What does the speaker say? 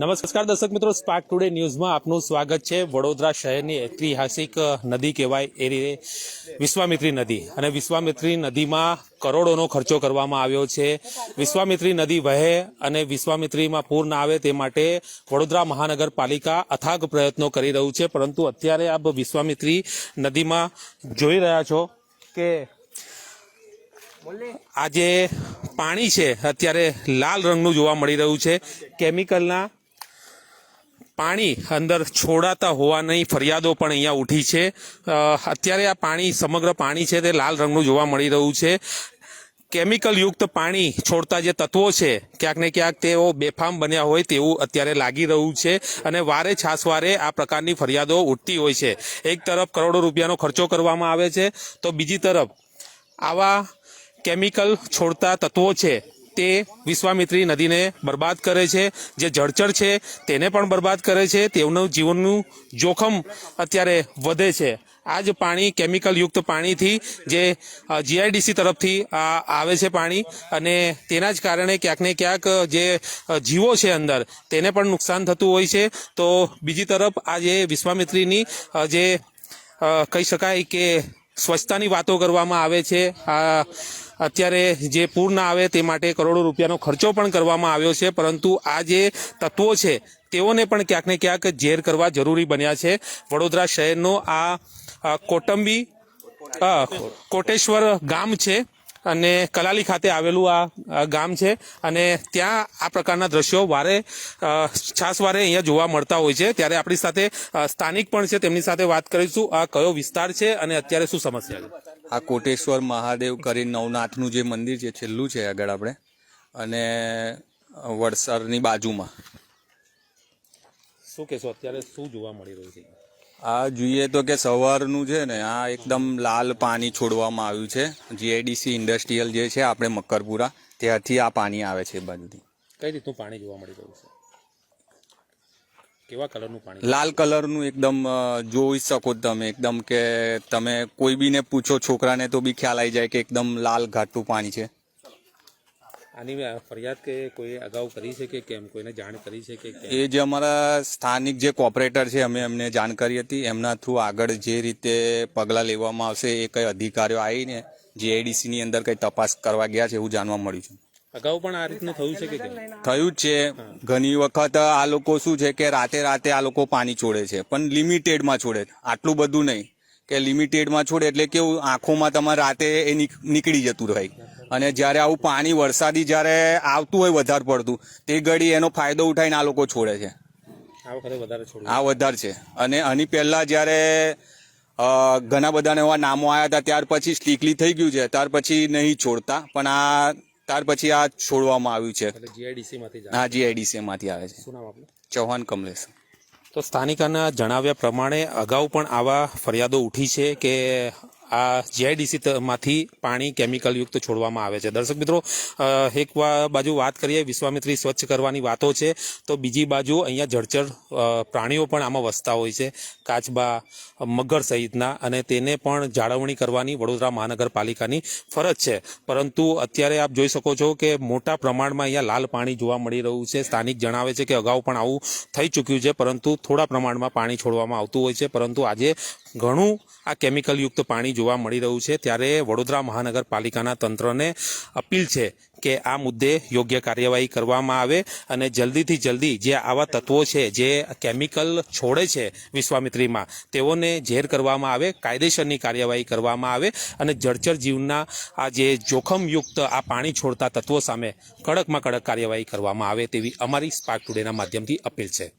નમસ્કાર દર્શક મિત્રો સ્પાર્ક ટુડે ન્યૂઝમાં આપનું સ્વાગત છે. વડોદરા શહેરની ઐતિહાસિક નદી કહેવાય એ રીતે વિશ્વામિત્રી નદી. અને વિશ્વામિત્રી નદીમાં કરોડોનો ખર્ચો કરવામાં આવ્યો છે. વિશ્વામિત્રી નદી વહે અને વિશ્વામિત્રીમાં પૂર ના આવે તે માટે વડોદરા મહાનગરપાલિકા અથાગ પ્રયત્નો કરી રહ્યું છે. પરંતુ અત્યારે આપ વિશ્વામિત્રી નદીમાં જોઈ રહ્યા છો કે આ જે પાણી છે, અત્યારે લાલ રંગનું જોવા મળી રહ્યું છે. કેમિકલના પાણી અંદર છોડાતા હોવાની ફરિયાદો પણ અહીંયા ઉઠી છે. અત્યારે આ પાણી સમગ્ર પાણી છે તે લાલ રંગનું જોવા મળી રહ્યું છે. કેમિકલ યુક્ત પાણી છોડતા જે તત્વો છે, ક્યાંક ને ક્યાંક તેઓ બેફામ બન્યા હોય તેવું અત્યારે લાગી રહ્યું છે અને વારે છાસવારે આ પ્રકારની ફરિયાદો ઉઠતી હોય છે. એક તરફ કરોડો રૂપિયાનો ખર્ચો કરવામાં આવે છે, તો બીજી તરફ આવા કેમિકલ છોડતા તત્વો છે, તે વિશ્વામિત્રી નદીને બરબાદ કરે છે. જે જળચર છે, તેને પણ બરબાદ કરે છે. તેમનું જીવનનું જોખમ અત્યારે વધે છે. આ જ પાણી, કેમિકલ યુક્ત પાણીથી જે જીઆઈડીસી તરફથી આવે છે પાણી અને તેના જ કારણે ક્યાંક ને ક્યાંક જે જીવો છે અંદર, તેને પણ નુકસાન થતું હોય છે. તો બીજી તરફ આ જે વિશ્વામિત્રીની જે કહી શકાય કે સ્વચ્છતાની વાતો કરવામાં આવે છે, આ અત્યારે જે પૂર ના આવે તે માટે કરોડો રૂપિયાનો ખર્ચો પણ કરવામાં આવ્યો છે, પરંતુ આ જે તત્વો છે, તેઓને પણ ક્યાંક ને ક્યાંક ઝેર કરવા જરૂરી બન્યા છે. વડોદરા શહેરનો આ કોટંબી કોટેશ્વર ગામ છે અને કલાલી ખાતે આવેલું આ ગામ છે અને ત્યાં આ પ્રકારના દ્રશ્યો વારે છાસવારે અહીંયા જોવા મળતા હોય છે. ત્યારે આપણી સાથે સ્થાનિક પણ છે, તેમની સાથે વાત કરીશું. આ કયો વિસ્તાર છે અને અત્યારે શું સમસ્યા છે? આ કોટેશ્વર મહાદેવ કરી નવનાથનું જે મંદિર છે છેલ્લું છે આગળ આપણે. અને વડસરની બાજુમાં. શું કહેશો? અત્યારે શું જોવા મળી રહ્યું છે? આ જોઈએ તો કે સવારનું છે ને આ એકદમ લાલ પાણી છોડવામાં આવ્યું છે. જીઆઈડીસી ઇન્ડસ્ટ્રીયલ જે છે આપણે મકરપુરા ત્યાંથી આ પાણી આવે છે બાજુથી કઈ રીતનું પાણી જોવા મળી રહ્યું છે? કેવા કલરનું પાણી લાલ કલરનું એકદમ જોઈ શકો તમે એકદમ કે તમે કોઈ બીને પૂછો છોકરાને તો બી ખ્યાલ આવી જાય કે એકદમ લાલ ઘાટું પાણી છે. આની ફરિયાદ કે કોઈ અગાઉ કરી છે કે કેમ? કોઈને જાણ કરી છે કે એ જે અમારા સ્થાનિક જે કોપરેટર છે અમે એમને જાણ કરી હતી. એમના થ્રુ આગળ જે રીતે પગલાં લેવામાં આવશે એ કઈ અધિકારીઓ આવીને જીઆઈડીસીની અંદર કઈ તપાસ કરવા ગયા છે એવું જાણવા મળ્યું છે. અગાઉ પણ આ રીતનું થયું છે કે થયું જ છે. ઘણી વખત આ લોકો શું છે કે રાતે રાતે આ લોકો પાણી છોડે છે પણ લિમિટેડમાં છોડે આટલું બધું નહીં કે લિમિટેડમાં છોડે એટલે કેવું આંખોમાં તમારે રાતે એ નીકળી જતું રહે. અને જ્યારે આવું પાણી વરસાદી જ્યારે આવતું હોય વધારે પડતું તે ઘડી એનો ફાયદો ઉઠાઈને આ લોકો છોડે છે. આ વધારે છોડવું આ વધારે છે. અને આની પહેલા જ્યારે ઘણા બધાને એવા નામો આવ્યા હતા ત્યાર પછી સ્ટીકલી થઈ ગયું છે. ત્યાર પછી નહીં છોડતા. પણ આ ત્યાર પછી આ છોડવામાં આવ્યું છે. એટલે જીઆઈડીસી માંથી જીઆઈડીસી આવે છે. શું નામ આપનું? ચૌહાણ કમલેશ. તો સ્થાનિકોના જણાવ્યા પ્રમાણે અગાઉ પણ આવા ફરિયાદો ઉઠી છે કે આ જીઆઈડીસી માંથી પાણી કેમિકલ યુક્ત છોડવામાં આવે છે. દર્શક મિત્રો એક બાજુ વાત કરીએ, વિશ્વામિત્રી સ્વચ્છ કરવાની વાતો છે, તો બીજી બાજુ અહીંયા જળચર પ્રાણીઓ પણ આમાં વસતા હોય છે, કાચબા, મગર સહિતના, અને તેને પણ જાળવણી કરવાની વડોદરા મહાનગરપાલિકાની ફરજ છે. પરંતુ અત્યારે આપ જોઈ શકો છો કે મોટા પ્રમાણમાં અહીંયા લાલ પાણી જોવા મળી રહ્યું છે. સ્થાનિક જણાવે છે કે અગાઉ પણ આવું થઈ ચૂક્યું છે, પરંતુ થોડા પ્રમાણમાં પાણી છોડવામાં આવતું હોય છે. પરંતુ આજે ઘણું આ કેમિકલ યુક્ત પાણી જોવા મળી રહ્યું છે ત્યારે વડોદરા મહાનગરપાલિકાના તંત્રને અપીલ છે કે આ મુદ્દે યોગ્ય કાર્યવાહી કરવામાં આવે અને જલ્દીથી જલ્દી જે આવા તત્વો છે, જે કેમિકલ છોડે છે વિશ્વામિત્રીમાં, તેઓને ઝેર કરવામાં આવે, કાયદેસરની કાર્યવાહી કરવામાં આવે અને જળચર જીવના આ જે જોખમયુક્ત આ પાણી છોડતા તત્વો સામે કડકમાં કડક કાર્યવાહી કરવામાં આવે તેવી અમારી સ્પાર્ક ટુડેના માધ્યમથી અપીલ છે.